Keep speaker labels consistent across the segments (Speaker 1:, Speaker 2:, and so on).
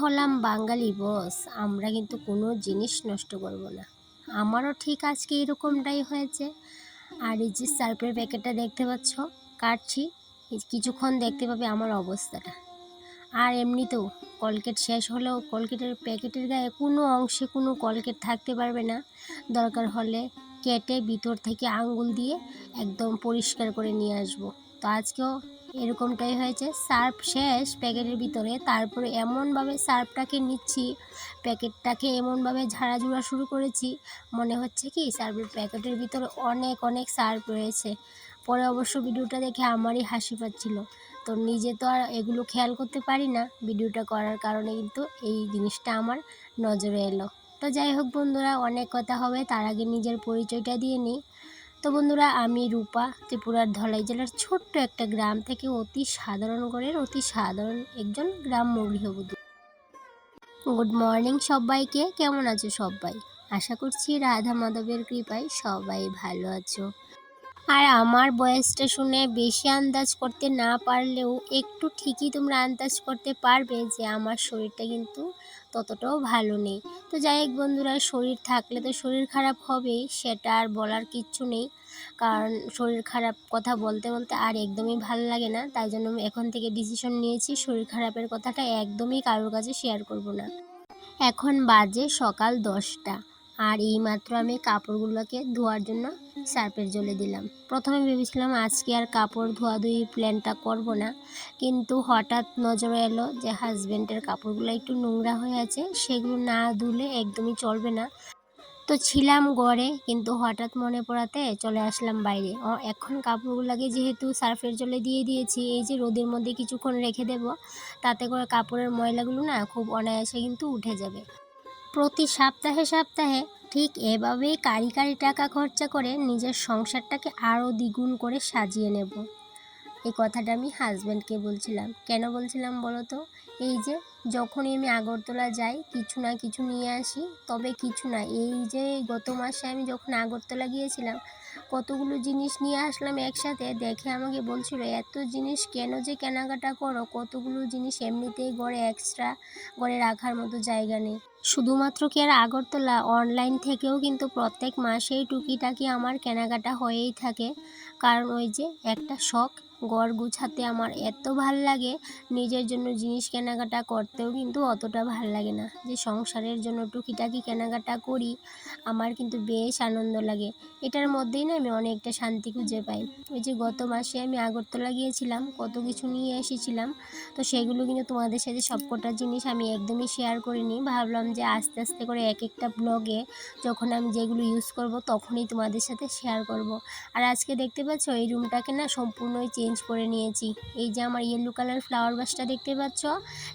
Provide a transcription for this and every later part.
Speaker 1: হলাম বাঙালি বস আমরা কিন্তু কোনো জিনিস নষ্ট করব না। আমারও ঠিক আজকে এরকমটাই হয়েছে। আর এই যে সার্ফের প্যাকেটটা দেখতে পাচ্ছ, কাটছি কিছুক্ষণ দেখতে পাবে আমার অবস্থাটা। আর এমনিতেও কলকেট শেষ হলেও কলকেটের প্যাকেটের গায়ে কোনো অংশে কোনো কলকেট থাকতে পারবে না। দরকার হলে কেটে ভিতর থেকে আঙ্গুল দিয়ে একদম পরিষ্কার করে নিয়ে আসব। তো আজকেও এরকমটাই হয়েছে। সার্ফ শেষ প্যাকেটের ভিতরে। তারপরে এমনভাবে সার্ফটাকে নিচ্ছি, প্যাকেটটাকে এমনভাবে ঝাড়াঝুড়া শুরু করেছি। মনে হচ্ছে কি সার্ফের প্যাকেটের ভিতরে অনেক অনেক সার্ফ রয়েছে। পরে অবশ্য ভিডিওটা দেখে আমারই হাসি পাচ্ছিল। তো নিজে তো আর এগুলো খেয়াল করতে পারি না। ভিডিওটা করার কারণে কিন্তু এই জিনিসটা আমার নজরে এলো। তো যাই হোক বন্ধুরা, অনেক কথা হবে। তার আগে নিজের পরিচয়টা দিয়ে নিই। তো বন্ধুরা, আমি রূপা, ত্রিপুরার ধলাই জেলার ছোট্ট একটা গ্রাম থেকে অতি সাধারণ ঘরের অতি সাধারণ একজন গ্রাম গৃহবধূ। গুড মর্নিং সবাইকে, কেমন আছো সবাই? আশা করছি রাধা মাধবের কৃপায় সবাই ভালো আছো। আর আমার বয়সটা শুনে বেশি আন্দাজ করতে না পারলেও একটু ঠিকই তোমরা আন্দাজ করতে পারবে যে আমার শরীরটা কিন্তু ততটাও ভালো নেই। তো যাই হোক বন্ধুরা, শরীর থাকলে তো শরীর খারাপ হবেই সেটা আর বলার কিচ্ছু নেই। কারণ শরীর খারাপ কথা বলতে বলতে আর একদমই ভালো লাগে না। তাই জন্য আমি এখন থেকে ডিসিশন নিয়েছি, শরীর খারাপের কথাটা একদমই কারোর কাছে শেয়ার করব না। এখন বাজে সকাল দশটা। আর এইমাত্র আমি কাপড়গুলোকে ধোয়ার জন্য সার্ফের জলে দিলাম। প্রথমে ভেবেছিলাম আজকে আর কাপড় ধোয়া ধোয়াধুয়ি প্ল্যানটা করব না, কিন্তু হঠাৎ নজরে এলো যে হাজব্যান্ডের কাপড়গুলো একটু নোংরা হয়ে আছে, সেগুলো না ধুলে একদমই চলবে না। তো ছিলাম গড়ে, কিন্তু হঠাৎ মনে পড়াতে চলে আসলাম বাইরে। এখন কাপড়গুলোকে যেহেতু সার্ফের জলে দিয়ে দিয়েছি, এই যে রোদের মধ্যে কিছুক্ষণ রেখে দেব, তাতে করে কাপড়ের ময়লাগুলো না খুব অনায়াসে কিন্তু উঠে যাবে। প্রতি সপ্তাহে সপ্তাহে ঠিক এভাবেই কারি কারি টাকা খরচা করে নিজের সংসারটাকে আরও দ্বিগুণ করে সাজিয়ে নেব। এই কথাটা আমি হাজব্যান্ডকে বলছিলাম। কেন বলছিলাম বলো তো? এই যে যখনই আমি আগরতলা যাই, কিছু না কিছু নিয়ে আসি, তবে কিছু না, এই যে গত মাসে আমি যখন আগরতলা গিয়েছিলাম কতগুলো জিনিস নিয়ে আসলাম একসাথে, দেখে আমাকে বলছিল, এত জিনিস কেন যে কেনাকাটা করো? কতগুলো জিনিস এমনিতেই গড়ে এক্সট্রা গড়ে রাখার মতো জায়গা নেই। শুধুমাত্র কি আর আগরতলা অনলাইন থেকেও কিন্তু প্রত্যেক মাসেই টুকিটাকি আমার কেনাকাটা হয়েই থাকে। কারণ ওই যে একটা শখ ঘর গুছাতে আমার এত ভালো লাগে। নিজের জন্য জিনিস কেনাকাটা করতেও কিন্তু অতটা ভালো লাগে না। যে সংসারের জন্য টুকিটাকি কেনাকাটা করি, আমার কিন্তু বেশ আনন্দ লাগে। এটার মধ্যেই না আমি অনেকটা শান্তি খুঁজে পাই। ওই যে গত মাসে আমি আগরতলা গিয়েছিলাম, কত কিছু নিয়ে এসেছিলাম। তো সেগুলো কিন্তু তোমাদের সাথে সবকটা জিনিস আমি একদমই শেয়ার করিনি। ভাবলাম যে আস্তে আস্তে করে এক একটা ব্লগে যখন আমি যেগুলো ইউজ করব তখনই তোমাদের সাথে শেয়ার করব। আর আজকে দেখতে পাচ্ছ এই রুমটাকে না সম্পূর্ণই চেঞ্জ করে নিয়েছি। এই যে আমার ইয়েলো কালার ফ্লাওয়ার বাসটা দেখতে পাচ্ছ,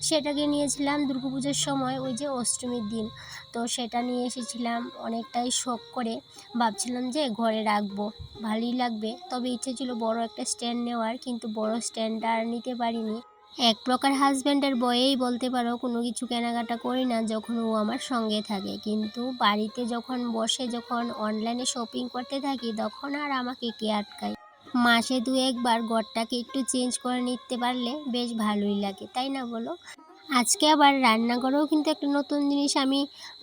Speaker 1: সেটাকে নিয়েছিলাম দুর্গাপুজোর সময়, ওই যে অষ্টমীর দিন। তো সেটা নিয়ে এসেছিলাম অনেকটাই শখ করে। ভাবছিলাম যে ঘরে রাখব, ভালোই লাগবে। তবে ইচ্ছে ছিল বড় একটা স্ট্যান্ড নেওয়ার, কিন্তু বড় স্ট্যান্ডটা আর নিতে পারিনি। এক প্রকার হাজব্যান্ডের বয়েই বলতে পারো, কোনো কিছু কেনাকাটা করি না যখন ও আমার সঙ্গে থাকে। কিন্তু বাড়িতে যখন বসে, যখন অনলাইনে শপিং করতে থাকি, তখন আর আমাকে কে আটকায়? মাসে দু একবার গড়টাকে একটু চেঞ্জ করে নিতে পারলে বেশ ভালোই লাগে, তাই না বলো? আজকে আবার রান্নাঘরেও কিন্তু একটা নতুন জিনিস আমি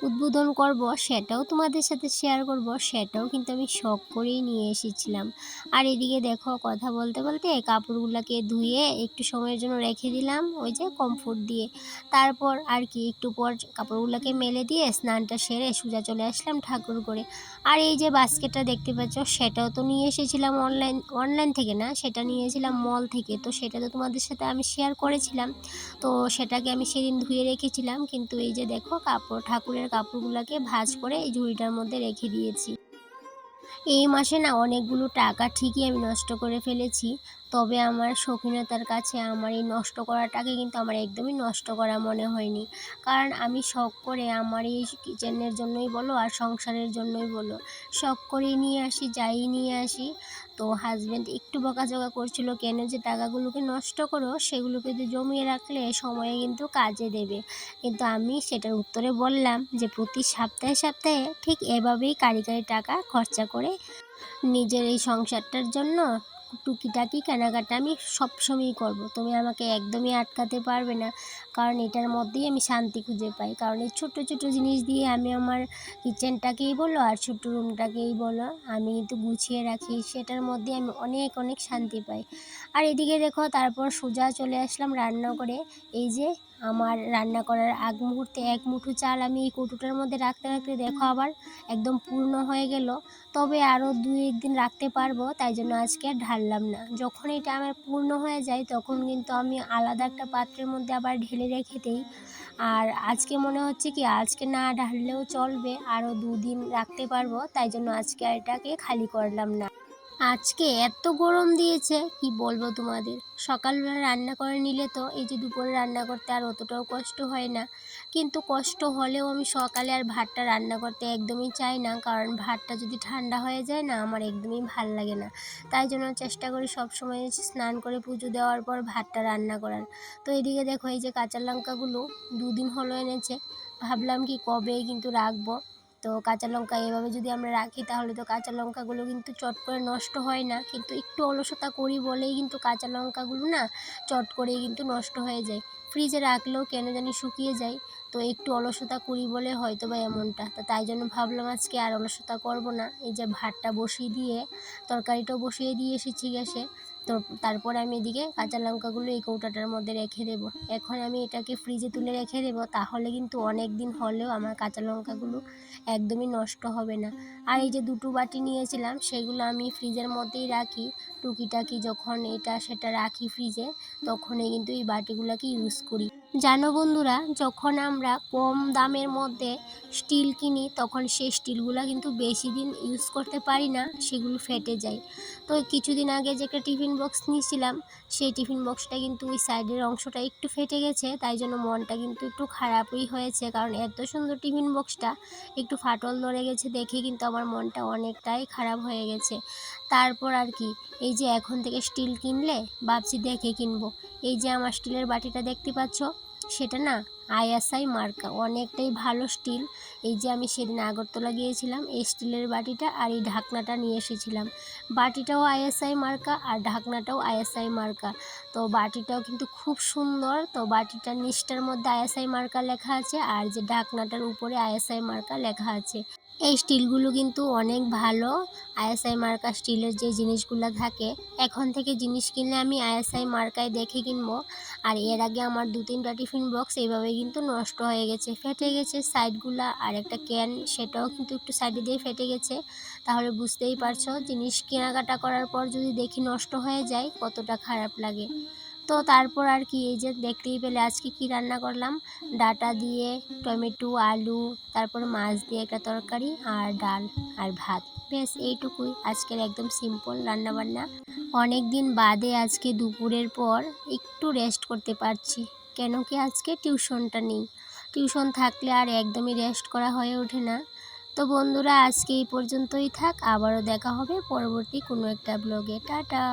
Speaker 1: উদ্বোধন করব, সেটাও তোমাদের সাথে শেয়ার করব, সেটাও কিন্তু আমি শখ করেই নিয়ে এসেছিলাম। আর এদিকে দেখো, কথা বলতে বলতে কাপড়গুলোকে ধুয়ে একটু সময়ের জন্য রেখে দিলাম, ওই যে কমফোর্ট দিয়ে। তারপর আর কি, একটু পর কাপড়গুলোকে মেলে দিয়ে স্নানটা সেরে সোজা চলে আসলাম ঠাকুর করে আর এই যে বাস্কেটটা দেখতে পাচ্ছ, সেটাও তো নিয়ে এসেছিলাম অনলাইন অনলাইন থেকে না, সেটা নিয়েছিলাম মল থেকে। তো সেটা তো তোমাদের সাথে আমি শেয়ার করেছিলাম। তো সেটাকে আমি সেদিন ধুয়ে রেখেছিলাম কিন্তু এই যে দেখো কাপড় ঠাকুরের কাপড়গুলোকে ভাজ করে এই ঝুড়িটার মধ্যে রেখে দিয়েছি। এই মাসে না অনেকগুলো টাকা ঠিকই আমি নষ্ট করে ফেলেছি। তবে আমার শৌখিনতার কাছে আমার এই নষ্ট করাটাকে কিন্তু আমার একদমই নষ্ট করা মনে হয়নি। কারণ আমি শখ করে আমার এই কিচেনের জন্যই বলো আর সংসারের জন্যই বলো, শখ করে নিয়ে আসি, যাই নিয়ে আসি। তো হাজব্যান্ড একটু বকাঝকা করছিল, কেন যে টাকাগুলোকে নষ্ট করো, সেগুলোকে যদি জমিয়ে রাখলে সময়ে কিন্তু কাজে দেবে। কিন্তু আমি সেটার উত্তরে বললাম যে, প্রতি সপ্তাহে সপ্তাহে ঠিক এভাবেই কারি কারি টাকা খরচা করে নিজের এই সংসারটার জন্য টুকিটাকি কেনাকাটা আমি সবসময়ই করব। তুমি আমাকে একদমই আটকাতে পারবে না। কারণ এটার মধ্যেই আমি শান্তি খুঁজে পাই। কারণ এই ছোটো ছোটো জিনিস দিয়ে আমি আমার কিচেনটাকেই বলো আর ছোট্ট রুমটাকেই বলো, আমি কিন্তু গুছিয়ে রাখি, সেটার মধ্যে আমি অনেক অনেক শান্তি পাই। আর এদিকে দেখো, তারপর সোজা চলে আসলাম রান্না করে এই যে আমার রান্না করার আগ মুহূর্তে এক মুঠো চাল আমি এই কৌটোটার মধ্যে রাখতে রাখতে দেখো আবার একদম পূর্ণ হয়ে গেল। তবে আরও দুই একদিন রাখতে পারব, তাই জন্য আজকে আর ঢাললাম না। যখন এটা আমার পূর্ণ হয়ে যায়, তখন কিন্তু আমি আলাদা একটা পাত্রের মধ্যে আবার ঢেলে রেখে দিই। আর আজকে মনে হচ্ছে কি, আজকে না ঢাললেও চলবে, আরও দুদিন রাখতে পারব, তাই জন্য আজকে এটাকে খালি করলাম না। আজকে এত গরম দিয়েছে, কি বলব তোমাদের? সকালবেলা রান্না করে নিলে তো এই যে দুপুরে রান্না করতে আর অতটাও কষ্ট হয় না। কিন্তু কষ্ট হলেও আমি সকালে আর ভাতটা রান্না করতে একদমই চাই না, কারণ ভাতটা যদি ঠান্ডা হয়ে যায় না, আমার একদমই ভালো লাগে না। তাই জন্য চেষ্টা করি সবসময় স্নান করে পুজো দেওয়ার পর ভাতটা রান্না করার। তো এদিকে দেখো এই যে কাঁচা লঙ্কাগুলো দুদিন হলো এনেছে। ভাবলাম কি কবে কিন্তু রাখব। তো কাঁচা লঙ্কা এভাবে যদি আমরা রাখি তাহলে তো কাঁচা লঙ্কাগুলো কিন্তু চট করে নষ্ট হয় না। কিন্তু একটু অলসতা করি বলেই কিন্তু কাঁচা লঙ্কাগুলো না চট করেই কিন্তু নষ্ট হয়ে যায়। ফ্রিজে রাখলেও কেন জানি শুকিয়ে যায়। তো একটু অলসতা করি বলে হয়তো বা এমনটা। তো তাই জন্য ভাবলাম আজকে আর অলসতা করব না। এই যে ভাতটা বসিয়ে দিয়ে, তরকারিটাও বসিয়ে দিয়ে এসেছি গ্যাসে। তো তারপর আমি এদিকে কাঁচা লঙ্কাগুলো এই কৌটাটার মধ্যে রেখে দেব। এখন আমি এটাকে ফ্রিজে তুলে রেখে দেব, তাহলে কিন্তু অনেক দিন হলেও আমার কাঁচা লঙ্কাগুলো একদমই নষ্ট হবে না। আর এই যে দুটো বাটি নিয়েছিলাম, সেগুলো আমি ফ্রিজের মধ্যেই রাখি। টুকিটাকি যখন এটা সেটা রাখি ফ্রিজে তখনই কিন্তু এই বাটিগুলোকে ইউজ করি। জানো বন্ধুরা, যখন আমরা কম দামের মধ্যে স্টিল কিনি, তখন সেই স্টিলগুলো কিন্তু বেশি দিন ইউজ করতে পারি না, সেগুলো ফেটে যায়। তো কিছুদিন আগে যে একটা টিফিন বক্স নিয়েছিলাম, সেই টিফিন বক্সটা কিন্তু ওই সাইডের অংশটা একটু ফেটে গেছে, তাই জন্য মনটা কিন্তু একটু খারাপই হয়েছে, কারণ এত সুন্দর টিফিন বক্সটা একটু ফাটল ধরে গেছে দেখে কিন্তু আমার মনটা অনেকটাই খারাপ হয়ে গেছে। তারপর আর কি, এই যে এখন থেকে স্টিল কিনলে, ভাবছি দেখে কিনবো। এই যে আমার স্টিলের বাটিটা দেখতে পাচ্ছ সেটা না আইএসআই মার্কা, অনেকটাই ভালো স্টিল। এই যে আমি সেদিন আগরতলা গিয়েছিলাম, এই স্টিলের বাটিটা আর এই ঢাকনাটা নিয়ে এসেছিলাম। বাটিটাও আইএসআই মার্কা আর ঢাকনাটাও আইএসআই মার্কা। তো বাটিটাও কিন্তু খুব সুন্দর, তো বাটিটার নিচটার মধ্যে আইএসআই মার্কা লেখা আছে আর যে ঢাকনাটার উপরে আইএসআই মার্কা লেখা আছে। এই স্টিলগুলো কিন্তু অনেক ভালো। আইএসআই মার্কা স্টিলের যে জিনিসগুলো থাকে, এখন থেকে জিনিস কিনলে আমি আইএসআই মার্কায় দেখে কিনবো। আর এর আগে আমার দু তিনটা টিফিন বক্স এইভাবে কিন্তু নষ্ট হয়ে গেছে, ফেটে গেছে সাইডগুলো। আর একটা ক্যান, সেটাও কিন্তু একটু সাইডে দিয়ে ফেটে গেছে। তাহলে বুঝতেই পারছ, জিনিস কেনাকাটা করার পর যদি দেখি নষ্ট হয়ে যায়, কতটা খারাপ লাগে। তো তারপর আর কি, এই যে দেখতেই পেলে আজকে কি রান্না করলাম? ডাটা দিয়ে, টমেটো, আলু, তারপর মাছ দিয়ে একটা তরকারি আর ডাল আর ভাত। বেশ এইটুকুই আজকের একদম সিম্পল রান্নাবান্না। অনেক দিন বাদে আজকে দুপুরের পর একটু রেস্ট করতে পারছি, কেন কি আজকে টিউশনটা নেই। টিউশন থাকলে আর একদমই রেস্ট করা হয়ে ওঠে না। তো বন্ধুরা, আজকে এই পর্যন্তই থাক, আবারও দেখা হবে পরবর্তী কোনো একটা ব্লগে টাটা!